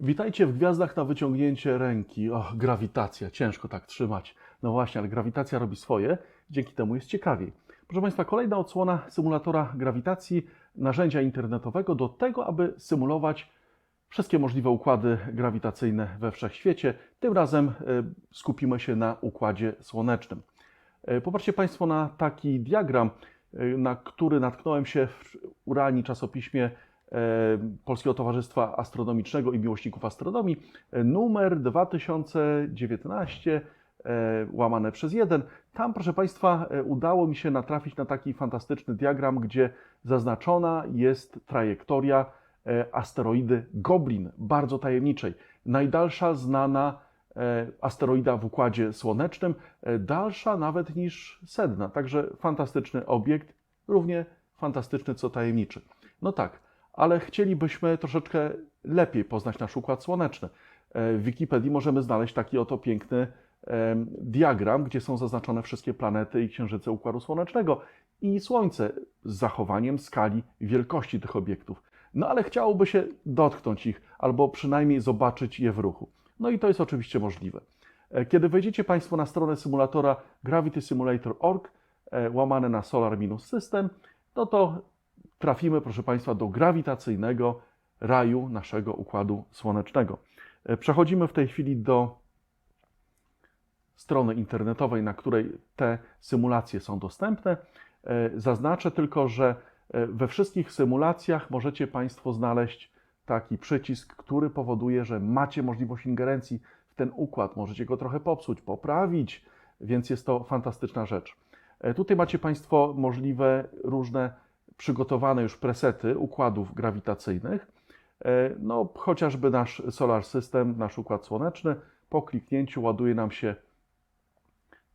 Witajcie w Gwiazdach na wyciągnięcie ręki. Och, grawitacja, ciężko tak trzymać. No właśnie, ale grawitacja robi swoje, dzięki temu jest ciekawiej. Proszę Państwa, kolejna odsłona symulatora grawitacji, narzędzia internetowego do tego, aby symulować wszystkie możliwe układy grawitacyjne we wszechświecie. Tym razem e, skupimy się na układzie słonecznym. E, Popatrzcie Państwo na taki diagram, e, na który natknąłem się w Urani czasopiśmie Polskiego Towarzystwa Astronomicznego i Miłośników Astronomii, e, numer 2019 e, łamane przez 1. Tam, proszę Państwa, e, udało mi się natrafić na taki fantastyczny diagram, gdzie zaznaczona jest trajektoria asteroidy Goblin, bardzo tajemniczej. Najdalsza znana asteroida w Układzie Słonecznym, dalsza nawet niż Sedna. Także fantastyczny obiekt, równie fantastyczny co tajemniczy. No tak, ale chcielibyśmy troszeczkę lepiej poznać nasz Układ Słoneczny. E, W Wikipedii możemy znaleźć taki oto piękny em, diagram, gdzie są zaznaczone wszystkie planety i księżyce Układu Słonecznego i Słońce z zachowaniem skali wielkości tych obiektów. No ale chciałoby się dotknąć ich, albo przynajmniej zobaczyć je w ruchu. No i to jest oczywiście możliwe. E, Kiedy wejdziecie Państwo na stronę symulatora gravitysimulator.org, e, łamane na Solar-System, no to trafimy, proszę Państwa, do grawitacyjnego raju naszego Układu Słonecznego. E, Przechodzimy w tej chwili do strony internetowej, na której te symulacje są dostępne. E, Zaznaczę tylko, że e, we wszystkich symulacjach możecie Państwo znaleźć taki przycisk, który powoduje, że macie możliwość ingerencji w ten układ. Możecie go trochę popsuć, poprawić, więc jest to fantastyczna rzecz. Tutaj macie Państwo możliwe różne przygotowane już presety układów grawitacyjnych. E, No, chociażby nasz Solar System, nasz układ słoneczny, po kliknięciu ładuje nam się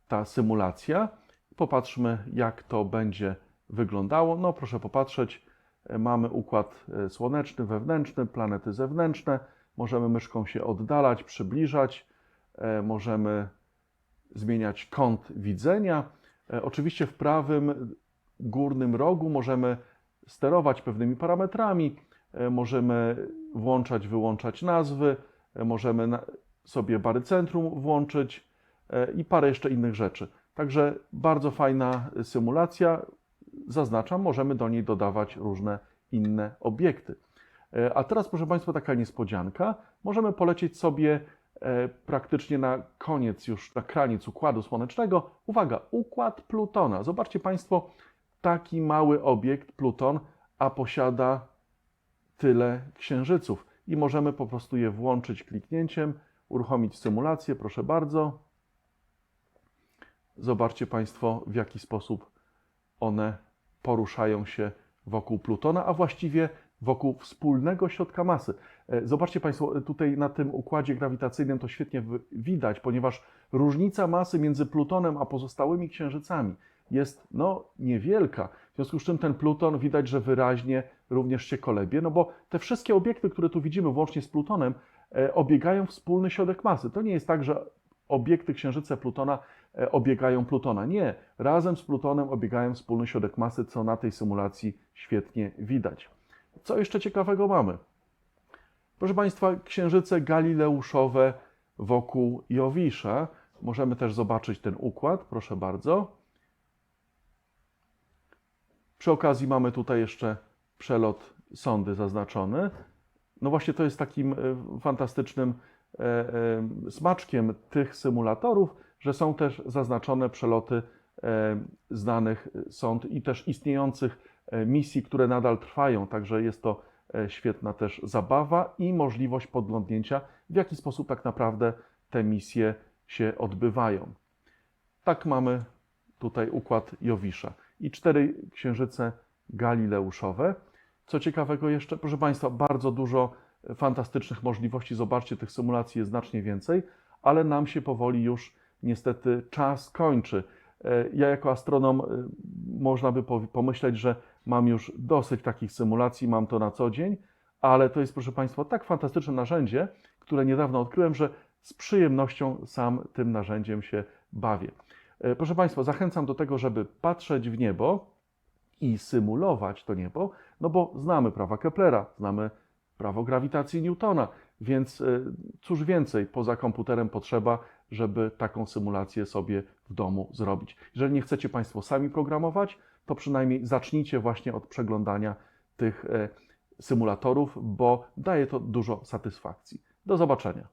ta symulacja. Popatrzmy, jak to będzie wyglądało. No, proszę popatrzeć. E, Mamy układ e, słoneczny, wewnętrzny, planety zewnętrzne. Możemy myszką się oddalać, przybliżać. Możemy zmieniać kąt widzenia. Oczywiście w prawym górnym rogu możemy sterować pewnymi parametrami. E, Możemy włączać, wyłączać nazwy. E, Możemy sobie barycentrum włączyć e, i parę jeszcze innych rzeczy. Także bardzo fajna symulacja. Zaznaczam, możemy do niej dodawać różne inne obiekty. A teraz, proszę Państwa, taka niespodzianka. Możemy polecieć sobie praktycznie na koniec, już na kraniec Układu Słonecznego. Uwaga, Układ Plutona. Zobaczcie Państwo, taki mały obiekt, Pluton, a posiada tyle księżyców. I możemy po prostu je włączyć kliknięciem, uruchomić symulację, proszę bardzo. Zobaczcie Państwo, w jaki sposób one poruszają się wokół Plutona, a właściwie wokół wspólnego środka masy. E, Zobaczcie Państwo, tutaj na tym układzie grawitacyjnym to świetnie widać, ponieważ różnica masy między Plutonem a pozostałymi księżycami jest no, niewielka. W związku z czym ten Pluton widać, że wyraźnie również się kolebie, no bo te wszystkie obiekty, które tu widzimy, włącznie z Plutonem, e, obiegają wspólny środek masy. To nie jest tak, że obiekty księżyce Plutona e, obiegają Plutona. Nie, razem z Plutonem obiegają wspólny środek masy, co na tej symulacji świetnie widać. Co jeszcze ciekawego mamy? Proszę Państwa, księżyce galileuszowe wokół Jowisza. Możemy też zobaczyć ten układ, proszę bardzo. Przy okazji mamy tutaj jeszcze przelot sondy zaznaczony. No właśnie to jest takim e, fantastycznym e, e, smaczkiem tych symulatorów, że są też zaznaczone przeloty znanych sond i też istniejących misji, które nadal trwają. Także jest to świetna też zabawa i możliwość podglądnięcia, w jaki sposób tak naprawdę te misje się odbywają. Tak mamy tutaj układ Jowisza i cztery księżyce galileuszowe. Co ciekawego jeszcze, proszę Państwa, bardzo dużo fantastycznych możliwości. Zobaczcie, tych symulacji jest znacznie więcej, ale nam się powoli już niestety czas kończy. E, Ja jako astronom e, można by pomyśleć, że mam już dosyć takich symulacji, mam to na co dzień, ale to jest, proszę Państwa, tak fantastyczne narzędzie, które niedawno odkryłem, że z przyjemnością sam tym narzędziem się bawię. E, Proszę Państwa, zachęcam do tego, żeby patrzeć w niebo i symulować to niebo, no bo znamy prawa Keplera, znamy prawo grawitacji Newtona. Więc y, cóż więcej poza komputerem potrzeba, żeby taką symulację sobie w domu zrobić. Jeżeli nie chcecie Państwo sami programować, to przynajmniej zacznijcie właśnie od przeglądania tych e, symulatorów, bo daje to dużo satysfakcji. Do zobaczenia.